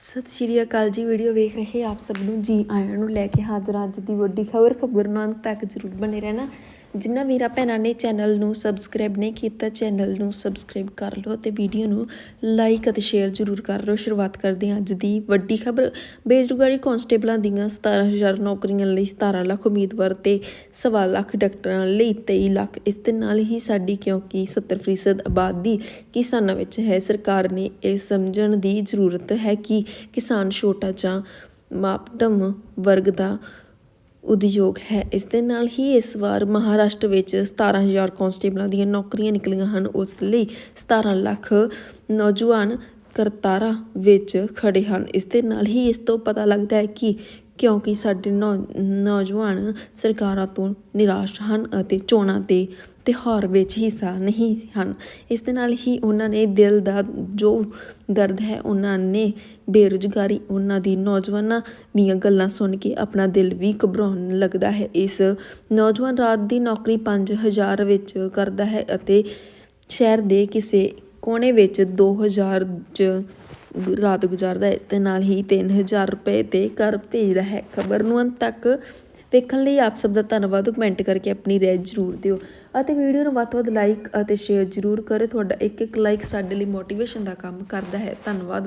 ਸਤਿ ਸ਼੍ਰੀ ਅਕਾਲ ਜੀ, ਵੀਡੀਓ ਵੇਖ ਰਹੇ ਆਪ ਸਭ ਨੂੰ। ਜੀ ਆਇਆਂ ਨੂੰ ਲੈ ਕੇ ਹਾਜ਼ਰ ਅੱਜ ਦੀ ਵੱਡੀ ਖਬਰ। ਖਬਰ ਨਾਲ ਅੰਤ ਤੱਕ ਜ਼ਰੂਰ ਬਣੇ ਰਹਿਣਾ। ਜਿਨ੍ਹਾਂ ਵੀਰਾਂ ਭੈਣਾਂ ਨੇ ਚੈਨਲ ਨੂੰ ਸਬਸਕ੍ਰਾਈਬ ਨਹੀਂ ਕੀਤਾ, ਚੈਨਲ ਨੂੰ ਸਬਸਕ੍ਰਾਈਬ ਕਰ ਲਓ ਤੇ ਵੀਡੀਓ ਨੂੰ ਲਾਈਕ ਅਤੇ ਸ਼ੇਅਰ ਜ਼ਰੂਰ ਕਰ ਲਓ। ਸ਼ੁਰੂਆਤ ਕਰਦੇ ਹਾਂ ਅੱਜ ਦੀ ਵੱਡੀ ਖਬਰ। ਬੇਰੁਜ਼ਗਾਰੀ ਕਾਂਸਟੇਬਲਾਂ ਦੀਆਂ 17000 ਨੌਕਰੀਆਂ ਲਈ 17 ਲੱਖ ਉਮੀਦਵਾਰ ਤੇ ਸਵਾ ਲੱਖ ਡਾਕਟਰਾਂ ਲਈ 23 ਲੱਖ। ਇਸ ਦੇ ਨਾਲ ਹੀ ਸਾਡੀ ਕਿਉਂਕਿ 70% ਆਬਾਦੀ ਕਿਸਾਨਾਂ ਵਿੱਚ ਹੈ। ਸਰਕਾਰ ਨੇ ਇਹ ਸਮਝਣ ਦੀ ਜ਼ਰੂਰਤ ਹੈ ਕਿ ਕਿਸਾਨ ਛੋਟਾ ਜਾਂ ਮਾਪਦਮ ਵਰਗ ਦਾ ਉਦਯੋਗ ਹੈ। ਇਸ ਦੇ ਨਾਲ ਹੀ ਇਸ ਵਾਰ ਮਹਾਰਾਸ਼ਟਰ ਵਿੱਚ 17000 ਕਾਂਸਟੇਬਲਾਂ ਦੀਆਂ ਨੌਕਰੀਆਂ ਨਿਕਲੀਆਂ ਹਨ। ਉਸ ਲਈ 17 ਲੱਖ ਨੌਜਵਾਨ ਕਰਤਾਰਾਂ ਵਿੱਚ ਖੜੇ ਹਨ। ਇਸ ਦੇ ਨਾਲ ਹੀ ਇਸ ਤੋਂ ਪਤਾ ਲੱਗਦਾ ਹੈ ਕਿ ਕਿਉਂਕਿ ਸਾਡੇ ਨੌ- ਨੌਜਵਾਨ ਸਰਕਾਰਾਂ ਤੋਂ ਨਿਰਾਸ਼ ਹਨ ਅਤੇ ਚੋਣਾਂ ਤੇ ਤਿਉਹਾਰ ਵਿੱਚ ਹਿੱਸਾ ਨਹੀਂ ਹਨ। ਇਸ ਦੇ ਨਾਲ ਹੀ ਉਹਨਾਂ ਨੇ ਦਿਲ ਦਾ ਜੋ ਦਰਦ ਹੈ, ਉਹਨਾਂ ਨੇ ਬੇਰੁਜ਼ਗਾਰੀ, ਉਹਨਾਂ ਦੀ ਨੌਜਵਾਨਾਂ ਦੀਆਂ ਗੱਲਾਂ ਸੁਣ ਕੇ ਆਪਣਾ ਦਿਲ ਵੀ ਘਬਰਾਉਣ ਲੱਗਦਾ ਹੈ। ਇਸ ਨੌਜਵਾਨ ਰਾਤ ਦੀ ਨੌਕਰੀ 5000 ਵਿੱਚ ਕਰਦਾ ਹੈ ਅਤੇ ਸ਼ਹਿਰ ਦੇ ਕਿਸੇ ਕੋਨੇ ਵਿੱਚ 2000 ਚ ਰਾਤ ਗੁਜ਼ਾਰਦਾ ਹੈ ਇਸ ਦੇ ਨਾਲ ਹੀ 3000 ਰੁਪਏ ਤੇ ਘਰ ਭੇਜਦਾ ਹੈ। ਖਬਰ ਨੂੰ ਅੰਤ ਤੱਕ ਵੇਖਣ ਲਈ ਆਪ ਸਭ ਦਾ ਧੰਨਵਾਦ। ਕਮੈਂਟ ਕਰਕੇ ਆਪਣੀ ਰਾਏ ਜ਼ਰੂਰ ਦਿਓ ਅਤੇ ਵੀਡੀਓ ਨੂੰ ਵੱਧ ਤੋਂ ਵੱਧ ਲਾਈਕ ਅਤੇ ਸ਼ੇਅਰ ਜ਼ਰੂਰ ਕਰੋ। ਤੁਹਾਡਾ ਇੱਕ ਇੱਕ ਲਾਈਕ ਸਾਡੇ ਲਈ ਮੋਟੀਵੇਸ਼ਨ ਦਾ ਕੰਮ ਕਰਦਾ ਹੈ। ਧੰਨਵਾਦ।